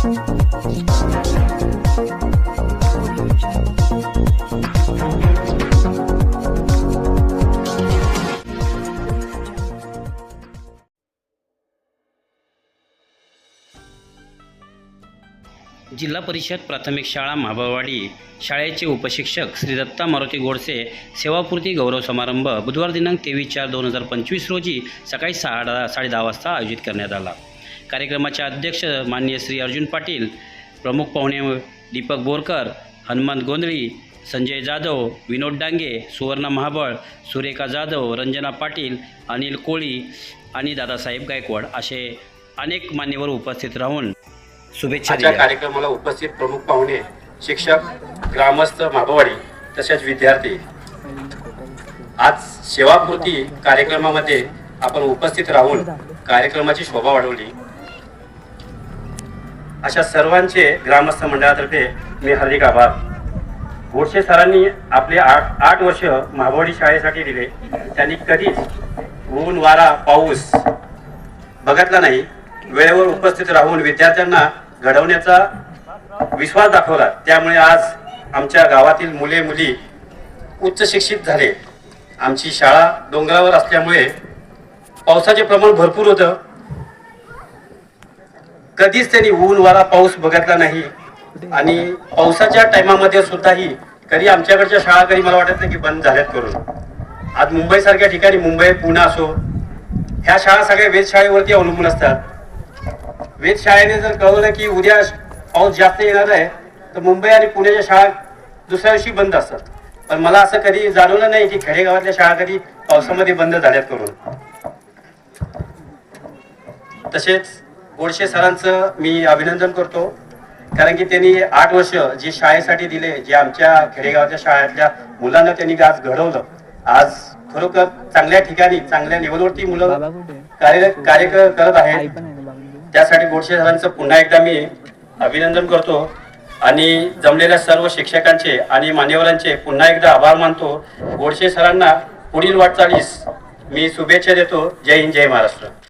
जिल्हा परिषद प्राथमिक शाळा महाबळवाडी शाळेचे उपशिक्षक श्री दत्ता मारुती गोडसे सेवापूर्ती गौरव समारंभ बुधवार दिनांक तेवीस चार दोन हजार पंचवीस रोजी सकाळी सहा साडे दहा वाजता आयोजित करण्यात आला. कार्यक्रमाचे अध्यक्ष माननीय श्री अर्जुन पाटील प्रमुख पाहुणे दीपक बोरकर हनुमंत गोंधळी संजय जाधव विनोद डांगे सुवर्णा महाबळ सुरेखा जाधव रंजना पाटील अनिल कोळी आणि दादासाहेब गायकवाड असे अनेक मान्यवर उपस्थित राहून शुभेच्छा कार्यक्रमाला उपस्थित प्रमुख पाहुणे शिक्षक ग्रामस्थ मागवाडी तसेच विद्यार्थी. आज सेवापूर्ती कार्यक्रमामध्ये आपण उपस्थित राहून कार्यक्रमाची शोभा वाढवली. अशा सर्वांचे ग्रामस्थ मंडळातर्फे मी हार्दिक आभार. गोडसे सरांनी आपले आठ आठ वर्ष महाबोडी शाळेसाठी दिले. त्यांनी कधीच ऊन वारा पाऊस बघितला नाही. वेळेवर उपस्थित राहून विद्यार्थ्यांना घडवण्याचा विश्वास दाखवला. त्यामुळे आज आमच्या गावातील मुले मुली उच्च शिक्षित झाले. आमची शाळा डोंगरावर असल्यामुळे पावसाचे प्रमाण भरपूर होतं. कधीच त्यांनी ऊन वारा पाऊस बघितला नाही. आणि पावसाच्या टायमामध्ये सुद्धाही कधी आमच्याकडच्या शाळा कधी मला वाटत नाही की बंद झाल्यात करून. आज मुंबईसारख्या ठिकाणी मुंबई पुणे असो ह्या शाळा सगळ्या वेधशाळेवरती अवलंबून असतात. वेधशाळेने जर कळवलं की उद्या पाऊस जास्त येणार आहे तर मुंबई आणि पुण्याच्या शाळा दुसऱ्या दिवशी बंद असतात. पण मला असं कधी जाणवलं नाही की खेडेगावातल्या शाळा कधी पावसामध्ये बंद झाल्यात करून. तसेच गोडशे सरांचं मी अभिनंदन करतो. कारण की त्यांनी आठ वर्ष जे शाळेसाठी दिले जे आमच्या खेडेगावाच्या शाळेतल्या मुलांना त्यांनी आज घडवलं. आज खरोखर चांगल्या ठिकाणी चांगल्या लेवलवरती मुलं कार्य कार्य करत आहेत. त्यासाठी गोडसे सरांचं पुन्हा एकदा मी अभिनंदन करतो. आणि जमलेल्या सर्व शिक्षकांचे आणि मान्यवरांचे पुन्हा एकदा आभार मानतो. गोडसे सरांना पुढील वाटचालीस मी शुभेच्छा देतो. जय हिंद जय महाराष्ट्र.